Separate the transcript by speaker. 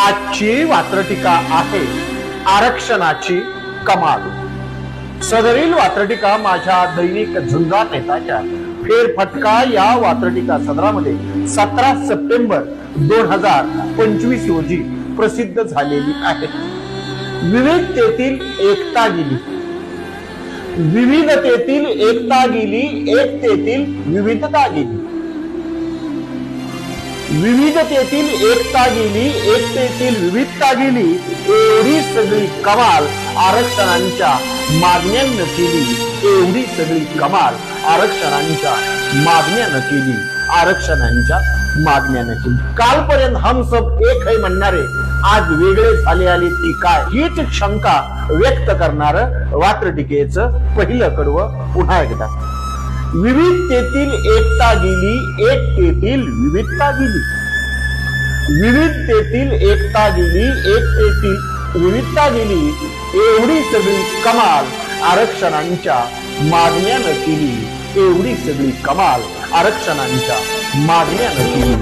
Speaker 1: आजची वात्रटिका आहे आरक्षणाची कमाल. सदरील वात्रटिका माझ्या दैनिक झुंजार नेताच्या. फेरफटका या वात्रटिका सदरामध्ये सतरा सप्टेंबर दोन हजार पंचवीस रोजी प्रसिद्ध झालेली आहे. विविधतेतील एकता गेली. विविधतेतील एकता गेली एकतेतील विविधता गेली. विविधतेतील एकता गेली एकतेतील विविधता गेली एवढी सगळी कमाल आरक्षणांच्या मागण्यांना केली एवढी सगळी कमाल आरक्षणांच्या मागण्यानं केली आरक्षणांच्या मागण्यानं केली. कालपर्यंत हम सब एक है म्हणणारे आज वेगळे झाले आले ती काय? हीच शंका व्यक्त करणार वात्रटिकेचं पहिलं कडवं पुन्हा एकदा. विविधतेतील एकता गेली एकतेतील विविधता गेली. विविधतेतील एकता गेली एकतेतील विविधता गेली. एवढी सगळी कमाल आरक्षणांच्या मागण्यानं केली. एवढी सगळी कमाल आरक्षणांच्या मागण्यानं केली.